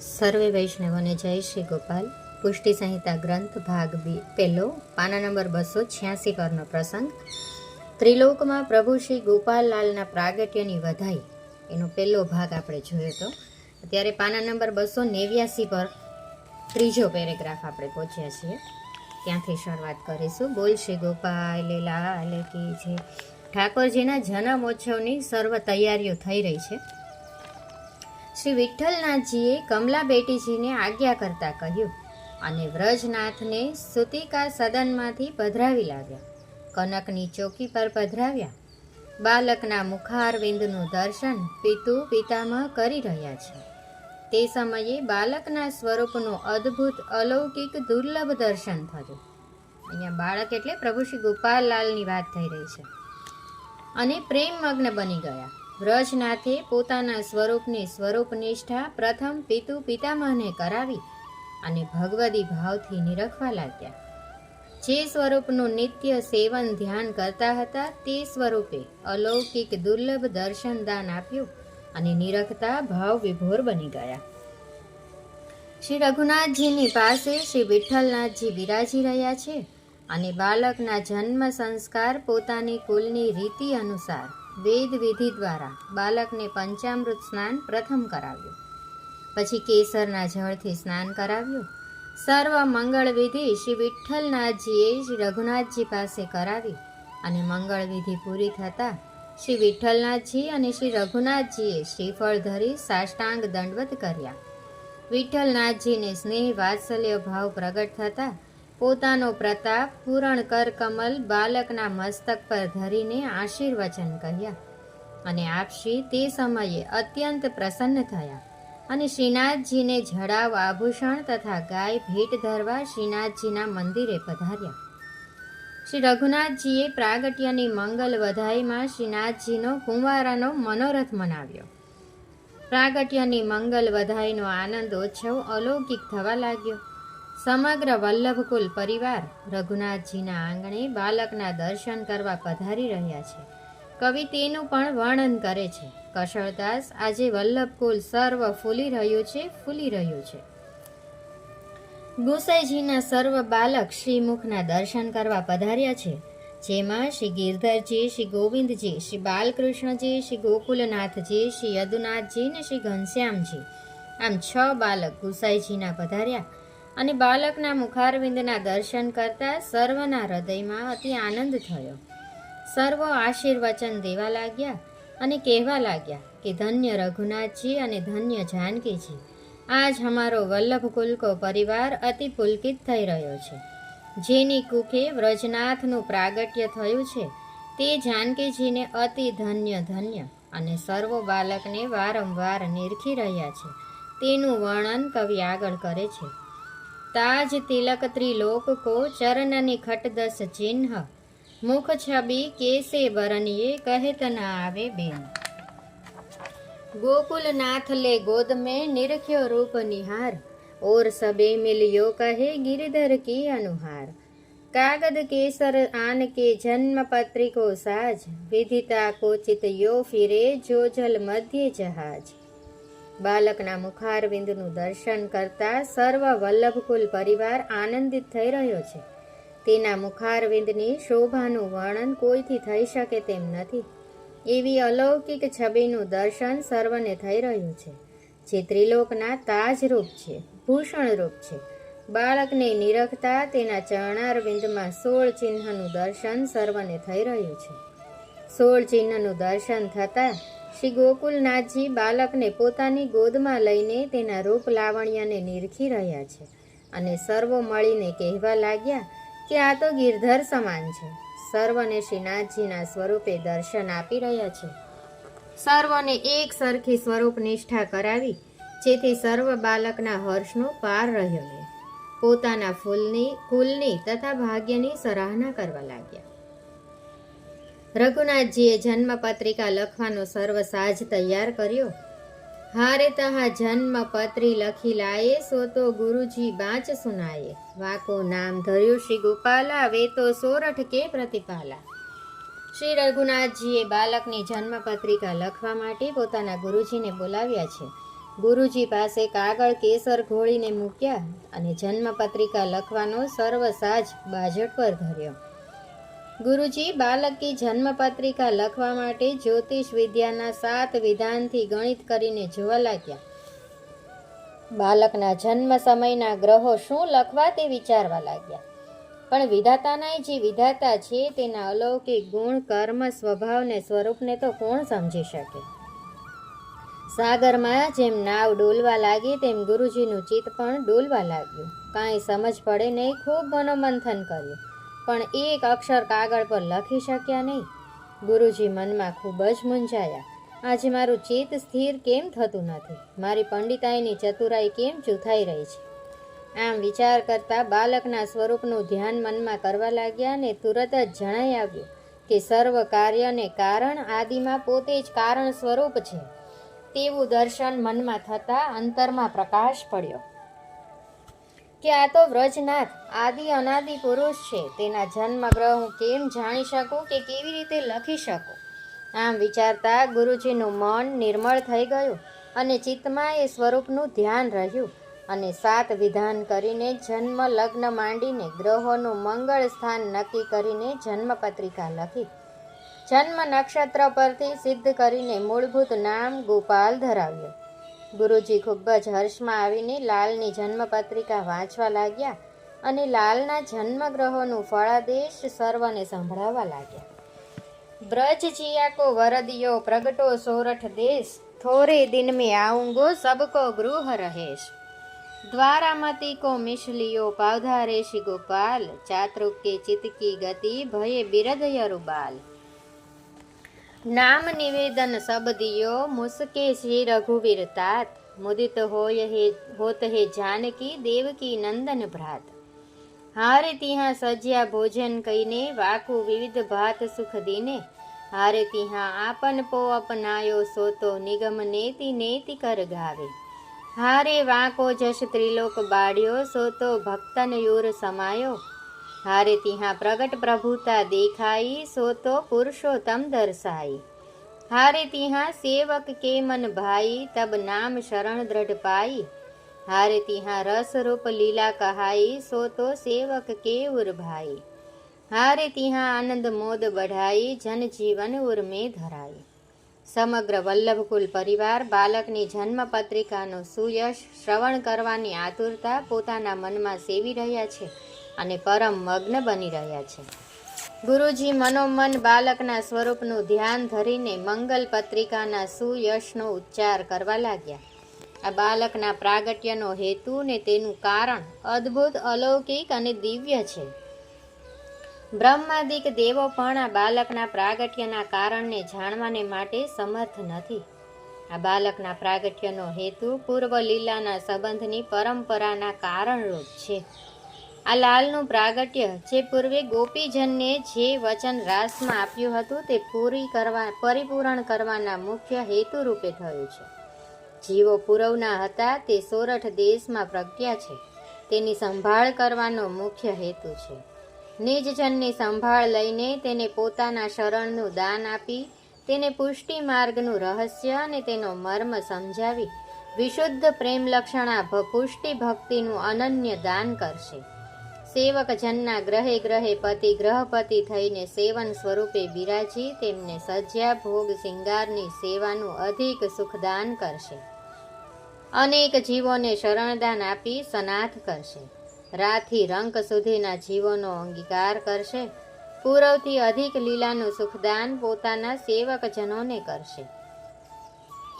સર્વે વૈષ્ણવોને જય શ્રી ગોપાલ. પુષ્ટિ સંહિતા ગ્રંથ ભાગ બી. પહેલો પાના નંબર બસો છ્યાસી પરનો પ્રસંગ. ત્રિલોકમાં પ્રભુ શ્રી ગોપાલલાલના પ્રાગટ્યની વધાઈ. એનો પહેલો ભાગ આપણે જોયો હતો અત્યારે પાના નંબર બસો નેવ્યાસી પર ત્રીજો પેરેગ્રાફ આપણે પહોંચ્યા છીએ. ત્યાંથી શરૂઆત કરીશું. બોલ શ્રી ગોપાલ લાલ કી છે. ઠાકોરજીના જન્મોત્સવની સર્વ તૈયારીઓ થઈ રહી છે. શ્રી વિઠ્ઠલનાથજીએ કમલા બેટીજીને આજ્ઞા કરતા કહ્યું અને વ્રજનાથને સુતિકા સદનમાંથી પધરાવી લાવ્યા કનકની ચોકી પર પધરાવ્યા. બાલકના મુખારવિંદનું દર્શન પિતુ પિતામહ કરી રહ્યા છે. તે સમયે બાલકના સ્વરૂપનું અદ્ભુત અલૌકિક દુર્લભ દર્શન થયું. અહીંયા બાળક એટલે પ્રભુ શ્રી ગોપાલલાલની વાત થઈ રહી છે. અને પ્રેમમગ્ન બની ગયા. વ્રજનાથે પોતાના સ્વરૂપની સ્વરૂપ નિષ્ઠા પ્રથમ પિતુ પિતામહને કરાવી અને ભગવદી ભાવથી નિરખવા લાગ્યા. જે સ્વરૂપનું નિત્ય સેવન ધ્યાન કરતા હતા, તે સ્વરૂપે અલૌકિક દુર્લભ દર્શન દાન આપ્યું અને નિરખતા ભાવ વિભોર બની ગયા. શ્રી રઘુનાથજીની પાસે શ્રી વિઠ્ઠલનાથજી બિરાજી રહ્યા છે અને બાળકના જન્મ સંસ્કાર પોતાની કુલની રીતિ અનુસાર વેદ વિધિ દ્વારા બાલકને પંચામૃત સ્નાન પ્રથમ કરાવ્યું. પછી કેસરના જળથી સ્નાન કરાવ્યું. સર્વ મંગળ વિધિ શ્રી વિઠ્ઠલનાથજીએ શ્રી રઘુનાથજી પાસે કરાવી અને મંગળ વિધિ પૂરી થતાં શ્રી વિઠ્ઠલનાથજી અને શ્રી રઘુનાથજીએ શ્રીફળ ધરી સાષ્ટાંગ દંડવત કર્યા. વિઠ્ઠલનાથજીને સ્નેહ વાત્સલ્ય ભાવ પ્રગટ થતાં પોતાનો પ્રતાપ પૂરણ કર કમલ બાલકના મસ્તક પર ધરીને આશીર્વચન કહ્યા અને આપશી તે સમયે અત્યંત પ્રસન્ન થયા અને શ્રીનાથજીને જડાવ આભૂષણ તથા ગાય ભેટ ધરવા શ્રીનાથજીના મંદિરે પધાર્યા. શ્રી રઘુનાથજીએ પ્રાગટ્યની મંગલ વધાઈમાં શ્રીનાથજીનો કુંવારાનો મનોરથ મનાવ્યો. પ્રાગટ્યની મંગલ વધાઈનો આનંદ ઉત્સવ અલૌકિક થવા લાગ્યો. સમગ્ર વલ્લભકુલ પરિવાર રઘુનાથજીના આંગણે બાલકના દર્શન કરવા પધારી રહ્યા છે. કવિ તેનું પણ વર્ણન કરે છે. કશળદાસ આજે વલ્લભકુલ સર્વ ફૂલી રહ્યું છે, ફૂલી રહ્યું છે. ગુસાઈજીના સર્વ બાલક શ્રીમુખના દર્શન કરવા પધાર્યા છે. જેમાં શ્રી ગિરધરજી, શ્રી ગોવિંદજી, શ્રી બાલકૃષ્ણજી, શ્રી ગોકુલનાથજી, શ્રી યદુનાથજી ને શ્રી ઘનશ્યામજી. આમ છ બાલક ગુસાઈજીના પધાર્યા. અને બાળકના મુખારવિંદના દર્શન કરતા સર્વના હૃદયમાં અતિ આનંદ થયો. સર્વ આશીર્વચન દેવા લાગ્યા અને કહેવા લાગ્યા કે, ધન્ય રઘુનાથજી અને ધન્ય જાનકીજી, આજ અમારો વલ્લભ કુલકો પરિવાર અતિ પુલકિત થઈ રહ્યો છે. જેની કુખે વ્રજનાથનું પ્રાગટ્ય થયું છે, તે જાનકીજીને અતિ ધન્ય ધન્ય અને સર્વ બાલકને વારંવાર નિરખી રહ્યા છે. તેનું વર્ણન કવિ આગળ કરે છે. તાજ તિલક ત્રિલોક કો ચરણની ખટદસ ચિહ્ન મુખ છબી કેસે બરનિયે કહેત ન આવે બેન ગોકુલનાથ લે ગોદ में નિરખ્યો રૂપ નિહાર ઓર સબે મિલિયો કહે गिरधर की अनुहार कागद केसर आन के जन्म पत्रिको साज विधिता कोचित यो फिरे जो जल મધ્ય જહાજ બાલકના મુખારવિંદનું દર્શન કરતા સર્વ વલ્લભકુલ પરિવાર આનંદિત થઈ રહ્યો છે. તેના મુખારવિંદની શોભાનું વર્ણન કોઈથી થઈ શકે તેમ નથી. એવી અલૌકિક છબીનું દર્શન સર્વને થઈ રહ્યું છે, જે ત્રિલોકના તાજરૂપ છે, ભૂષણરૂપ છે. બાળકને નિરખતા તેના ચરણારવિંદમાં સોળ ચિહ્નનું દર્શન સર્વને થઈ રહ્યું છે. સોળ ચિહ્નનું દર્શન થતાં શ્રી ગોકુલનાથજી બાલકને પોતાની ગોદમાં લઈને તેના રૂપ લાવણ્યને નિરખી રહ્યા છે અને સર્વો મળીને કહેવા લાગ્યા કે આ તો ગિરધર સમાન છે. સર્વને શ્રીનાથજીના સ્વરૂપે દર્શન આપી રહ્યા છે. સર્વને એક સરખી સ્વરૂપ નિષ્ઠા કરાવી, જેથી સર્વ બાલકના હર્ષનો પાર રહ્યો પોતાના ફૂલની, કુલની તથા ભાગ્યની સરાહના કરવા લાગ્યા. રઘુનાથજીએ જન્મ પત્રિકા લખવાનો સર્વ સાજ તૈયાર કર્યો. હારે તહા જન્મ પત્રી લખી લાયે, સો તો ગુરુજી બાંચ સુનાયે. વાકો નામ ધર્યું શ્રી ગોપાલા વે તો સોરઠ કે પ્રતિપાલા. શ્રી રઘુનાથજીએ બાલકની જન્મ પત્રિકા લખવા માટે પોતાના ગુરુજીને બોલાવ્યા છે. ગુરુજી પાસે કાગળ, કેસર ઘોળીને મૂક્યા અને જન્મપત્રિકા લખવાનો સર્વ સાજ બાજટ પર ધર્યો. ગુરુજી બાલકી જન્મપત્રિકા લખવા માટે જ્યોતિષ વિદ્યાના સાત વિધાનથી ગણિત કરીને જોવા લાગ્યા. બાલકના જન્મ સમયના ગ્રહો શું લખવા તે વિચારવા લાગ્યા. પણ વિધાતાના જે વિધાતા છે તેના અલૌકિક ગુણ, કર્મ, સ્વભાવને, સ્વરૂપને તો કોણ સમજી શકે? સાગરમાં જેમ નાવ ડોલવા લાગી, તેમ ગુરુજીનું ચિત્ત પણ ડોલવા લાગ્યું. કાંઈ સમજ પડે નહીં, ખૂબ મનોમંથન કર્યું. પણ એક અક્ષર કાગળ પર લખી શક્યા નહીં. ગુરુજી મનમાં ખૂબ જ મૂંઝાયા. આજે મારું ચિત્ત સ્થિર કેમ થતું નથી? મારી પંડિતાઈની ચતુરાઈ કેમ ચૂથાઈ રહી છે? આમ વિચાર કરતા બાલકના સ્વરૂપનું ધ્યાન મનમાં કરવા લાગ્યા ને તુરત જ જણાઈ આવ્યું કે સર્વ કાર્યને કારણ આદિમાં પોતે જ કારણ સ્વરૂપ છે. તેવું દર્શન મનમાં થતાં અંતરમાં પ્રકાશ પડ્યો. કે આ તો વ્રજનાથ, આદિ અનાદિ પુરુષ છે. તેના જન્મ ગ્રહ હું કેમ જાણી શકું કે કેવી રીતે લખી શકું? આમ વિચારતા ગુરુજીનું મન નિર્મળ થઈ ગયું અને ચિત્તમાં એ સ્વરૂપનું ધ્યાન રહ્યું અને સાત વિધાન કરીને જન્મ લગ્ન માંડીને ગ્રહોનું મંગળ સ્થાન નક્કી કરીને જન્મપત્રિકા લખી. જન્મ નક્ષત્ર પરથી સિદ્ધ કરીને મૂળભૂત નામ ગોપાલ ધરાવ્યું. ગુરુજી ખૂબ જ હર્ષમાં આવીને લાલની જન્મપત્રિકા વાંચવા લાગ્યા અને લાલના જન્મગ્રહોનું ફળાદેશ સર્વને સંભળાવવા લાગ્યા. બ્રજ જિયા વરદિયો પ્રગટો સોરઠ દેશ, થોરે દિન મેં આઉંગો સબકો ગૃહ રહેશ. દ્વારામતી કો મિશલિયો પાવધારે ગોપાલ, ચાતૃક કે ચિતકી ગતિ ભયે બિરદયરુ બાલ નામ નિવેદન સબદિયો મુસકે શ્રી રઘુવીર તાત. મુદિત હોય હે, હોત હે જાનકી, દેવકી નંદન ભ્રાત. હારે ત્યાં સજ્યા ભોજન કહીને, વાકુ વિવિધ ભાત સુખ દીને. હારે ત્યાં આપન પો અપનાયો સોતો નિગમ નેતિ નેતિ કર ગાવે. હારે વાંકો જશ ત્રિલોક બાળ્યો, સોતો ભક્તન યુર સમાયો. હારે ત્યાં પ્રગટ પ્રભુતા દેખાઈ સોતો પુરુષોત્તમ દર્શાઈ. હારે ત્યાં સેવક કે મન ભાઈ, તબ નામ શરણ દ્રઢ પાઈ. હારે તિહાં રસ રૂપ લીલા કહાઈ, સો તો સેવક કે ઉર ભાઈ. હારે તિહાં આનંદ મોદ બઢાઈ, જન જીવન ઉર્મે ધરાઈ. સમગ્ર વલ્લભકુલ પરિવાર બાલકની જન્મ પત્રિકાનો સુયશ શ્રવણ કરવાની આતુરતા પોતાના મનમાં સેવી રહ્યા છે. અને પરમ મગ્ન બની રહ્યા છે. ગુરુજી મનોમન બાલકના સ્વરૂપનું ધ્યાન ધરીને મંગલ પત્રિકાના સુયશનો ઉચ્ચાર કરવા લાગ્યા. આ બાલકના પ્રાગટ્યનો હેતુ ને તેનું કારણ અદ્ભુત, અલૌકિક અને દિવ્ય છે. બ્રહ્માદિક દેવો પણ આ બાલકના પ્રાગટ્યના કારણને જાણવાને માટે સમર્થ નથી. આ બાલકના પ્રાગટ્યનો હેતુ પૂર્વ લીલાના સંબંધની પરંપરાના કારણરૂપ છે. આ લાલનું પ્રાગટ્ય જે પૂર્વે ગોપીજનને જે વચન રાસમાં આપ્યું હતું તે પૂરી કરવા, પરિપૂરણ કરવાના મુખ્ય હેતુ રૂપે થયું છે. જીવો પૂરવના હતા તે સોરઠ દેશમાં પ્રજ્ઞા છે. તેની સંભાળ કરવાનો મુખ્ય હેતુ છે. નિજજનની સંભાળ લઈને તેને પોતાના શરણનું દાન આપી, તેને પુષ્ટિ માર્ગનું રહસ્ય અને તેનો મર્મ સમજાવી, વિશુદ્ધ પ્રેમ લક્ષણા ભ- પુષ્ટિ ભક્તિનું અનન્ય દાન કરશે. સેવક જનના ગ્રહે ગ્રહે પતિ ગ્રહપતિ થઈને સેવન સ્વરૂપે બિરાજી તેમને સજ્યા ભોગ શિંગારની સેવાનું અધિક સુખદાન કરશે. અનેક જીવોને શરણદાન આપી સનાથ કરશે. રાથી રંક સુધીના જીવોનો અંગીકાર કરશે. પૂરવથી અધિક લીલાનું સુખદાન પોતાના સેવકજનોને કરશે.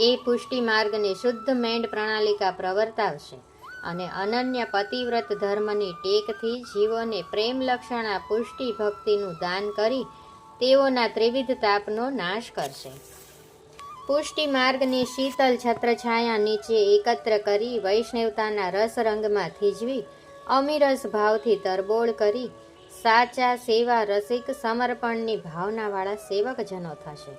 એ પુષ્ટિ માર્ગને શુદ્ધ મેંડ પ્રણાલિકા પ્રવર્તાવશે. અને અનન્ય પતિવ્રત ધર્મની ટેકથી જીવોને પ્રેમલક્ષણા પુષ્ટિ ભક્તિનું દાન કરી તેઓના ત્રિવિધ તાપનો નાશ કરશે. પુષ્ટિ માર્ગની શીતલ છત્રછાયા નીચે એકત્ર કરી વૈષ્ણવતાના રસરંગમાં થીજવી અમીરસ ભાવથી તરબોળ કરી સાચા સેવા રસિક સમર્પણની ભાવનાવાળા સેવકજનો થશે.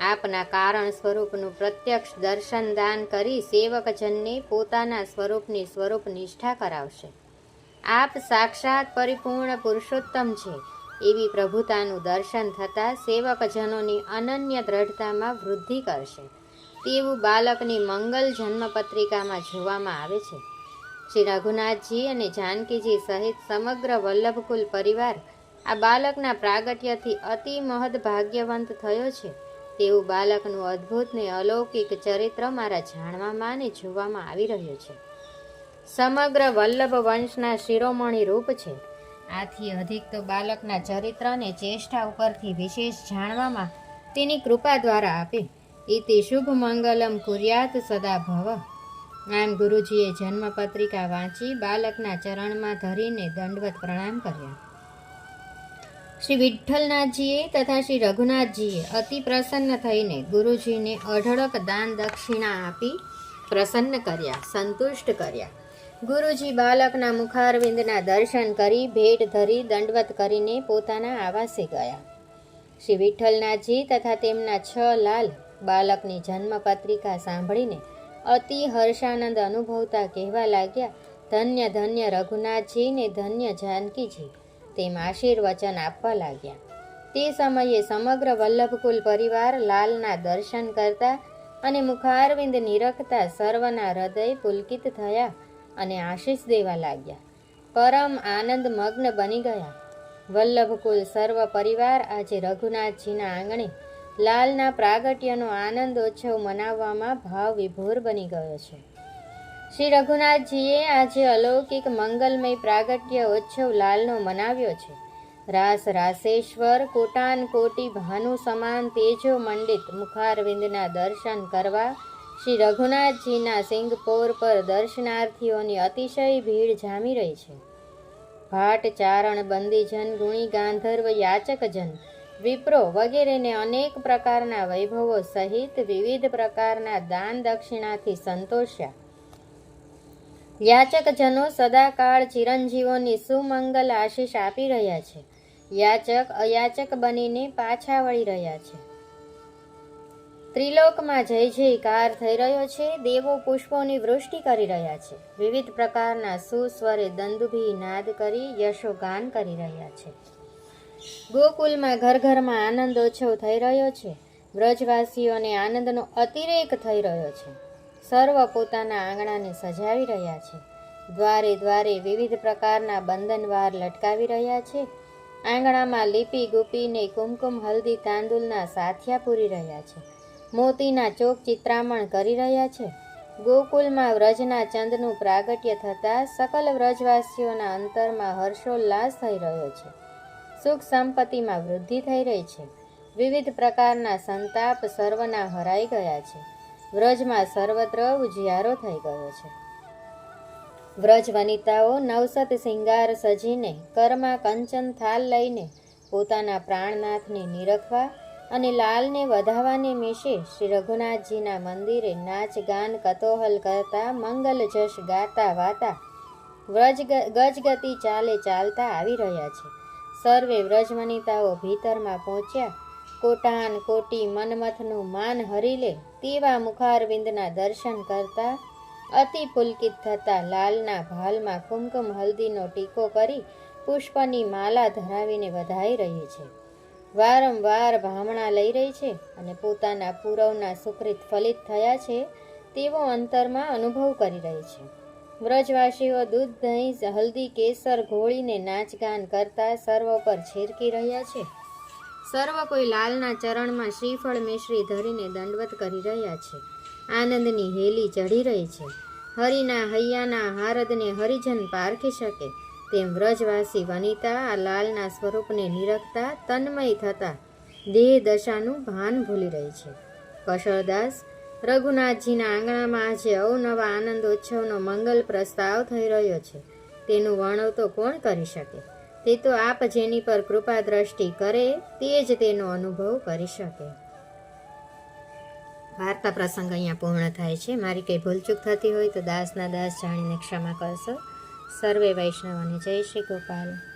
આપના કારણ સ્વરૂપનું પ્રત્યક્ષ દર્શન દાન કરી સેવકજનને પોતાના સ્વરૂપની સ્વરૂપ નિષ્ઠા કરાવશે. આપ સાક્ષાત પરિપૂર્ણ પુરુષોત્તમ છે. એવી પ્રભુતાનું દર્શન થતાં સેવકજનોની અનન્ય દ્રઢતામાં વૃદ્ધિ કરશે. તેવું બાળકની મંગલ જન્મ પત્રિકામાં જોવામાં આવે છે. શ્રી રઘુનાથજી અને જાનકીજી સહિત સમગ્ર વલ્લભકુલ પરિવાર આ બાળકના પ્રાગટ્યથી અતિ મહદ ભાગ્યવંત થયો છે. તેવું બાળકનું અદ્ભુત ને અલૌકિક ચરિત્ર મારા જાણવામાં અને જોવામાં આવી રહ્યું છે. સમગ્ર વલ્લભ વંશના શિરોમણી રૂપ છે. આથી અધિક તો બાળકના ચરિત્ર અને ચેષ્ટા ઉપરથી વિશેષ જાણવામાં તેની કૃપા દ્વારા આપે. ઇતિ શુભ મંગલમ કુર્યાત સદા ભવ. આમ ગુરુજીએ જન્મપત્રિકા વાંચી બાળકના ચરણમાં ધરીને દંડવત પ્રણામ કર્યા. શ્રી વિઠ્ઠલનાથજીએ તથા શ્રી રઘુનાથજીએ અતિ પ્રસન્ન થઈને ગુરુજીને અઢળક દાન દક્ષિણા આપી પ્રસન્ન કર્યા, સંતુષ્ટ કર્યા. ગુરુજી બાલકના મુખારવિંદના દર્શન કરી ભેટ ધરી દંડવત કરીને પોતાના આવાસે ગયા. શ્રી વિઠ્ઠલનાથજી તથા તેમના છ લાલ બાલકની જન્મ પત્રિકા સાંભળીને અતિ હર્ષાનંદ અનુભવતા કહેવા લાગ્યા, ધન્ય ધન્ય રઘુનાથજી ને ધન્ય જાનકીજી તેમ આશીર્વચન આપવા લાગ્યા. તે સમયે સમગ્ર વલ્લભકુલ પરિવાર લાલના દર્શન કરતા અને મુખારવિંદ નિરખતા સર્વના હૃદય પુલકિત થયા અને આશીષ દેવા લાગ્યા. પરમ આનંદ મગ્ન બની ગયા. વલ્લભકુલ સર્વ પરિવાર આજે રઘુનાથજીના આંગણે લાલના પ્રાગટ્યનો આનંદોત્સવ મનાવવામાં ભાવ વિભોર બની ગયો છે. શ્રી રઘુનાથજીએ આજે અલૌકિક મંગલમય પ્રાગટ્ય ઉત્સવ લાલનો મનાવ્યો છે. રાસ રાસેશ્વર, કોટાન કોટી, ભાનુ સમાન તેજો મંડિત મુખારવિંદના દર્શન કરવા શ્રી રઘુનાથજીના સિંગપોર પર દર્શનાર્થીઓની અતિશય ભીડ જામી રહી છે. ભાટ, ચારણ, બંદીજન, ગુણી ગાંધર્વ, યાચકજન, વિપ્રો વગેરેને અનેક પ્રકારના વૈભવો સહિત વિવિધ પ્રકારના દાન દક્ષિણાથી સંતોષ્યા. યાચકજનો સદાકાળ ચિરંજીવોની સુમંગલ આશીષ આપી રહ્યા છે. યાચક અયાચક બનીને પાછા વળી રહ્યા છે. ત્રિલોકમાં જય જયકાર થઈ રહ્યો છે. દેવો પુષ્પોની વૃષ્ટિ કરી રહ્યા છે. વિવિધ પ્રકારના સુસ્વરે દંદુભી નાદ કરી યશોગાન કરી રહ્યા છે. ગોકુલમાં ઘર ઘરમાં આનંદોત્સવ થઈ રહ્યો છે. વ્રજવાસીઓને આનંદનો અતિરેક થઈ રહ્યો છે. સર્વ પોતાના આંગણાને સજાવી રહ્યા છે. દ્વારે દ્વારે વિવિધ પ્રકારના બંધનવાર લટકાવી રહ્યા છે. આંગણામાં લીપી ગુપીને કુમકુમ હલ્દી તાંદુલના સાથિયા પૂરી રહ્યા છે. મોતીના ચોક ચિત્રામણ કરી રહ્યા છે. ગોકુલમાં વ્રજના ચંદનું પ્રાગટ્ય થતાં સકલ વ્રજવાસીઓના અંતરમાં હર્ષોલ્લાસ થઈ રહ્યો છે. સુખ સંપત્તિમાં વૃદ્ધિ થઈ રહી છે. વિવિધ પ્રકારના સંતાપ સર્વના હરાઈ ગયા છે. વ્રજમાં સર્વત્ર ઉજિયારો થઈ ગયો છે. વ્રજ વનિતાઓ નવસત શિંગાર સજીને કરમાં કંચન થાલ લઈને પોતાના પ્રાણનાથને નિરખવા અને લાલને વધાવાને મિશે શ્રી રઘુનાથજીના મંદિરે નાચ ગાન કતોહલ કરતા મંગલ જશ ગાતા વાતા વ્રજ ગજગતિ ચાલે ચાલતા આવી રહ્યા છે. સર્વે વ્રજવનિતાઓ ભીતરમાં પહોંચ્યા કોટાન કોટી મનમથનું માન હરી લે તેવા મુખારવિંદના દર્શન કરતા અતિ પુલકિત થતા લાલના ભાલમાં કુમકુમ હલ્દીનો ટીકો કરી પુષ્પની માલા ધરાવીને વધાઈ રહી છે. વારંવાર ભામણા લઈ રહી છે અને પોતાના પૂરવના સુકૃત ફલિત થયા છે તેવો અંતરમાં અનુભવ કરી રહી છે. વ્રજવાસીઓ દૂધ, દહીં, હલ્દી, કેસર ઘોળીને નાચગાન કરતા સર્વ પર છેરકી રહ્યા છે. સર્વ કોઈ લાલના ચરણમાં શ્રીફળ મિશ્રી ધરીને દંડવત કરી રહ્યા છે. આનંદની હેલી ચઢી રહી છે. હરિના હૈયાના હારદને હરિજન પારખી શકે તેમ વ્રજવાસી વનિતા આ લાલના સ્વરૂપને નિરખતા તન્મય થતા દેહ દશાનું ભાન ભૂલી રહી છે. કશળદાસ, રઘુનાથજીના આંગણામાં આજે અવનવા આનંદોત્સવનો મંગલ પ્રસ્તાવ થઈ રહ્યો છે. તેનું વર્ણવ તો કોણ કરી શકે? તે તો આપ જેની પર કૃપા દ્રષ્ટિ કરે, તે જ તેનો અનુભવ કરી શકે. વાર્તા પ્રસંગ અહીંયા પૂર્ણ થાય છે. મારી કંઈ ભૂલચૂક થતી હોય તો દાસના દાસ જાણીને ક્ષમા કરશો. સર્વે વૈષ્ણવને જય શ્રી ગોપાલ.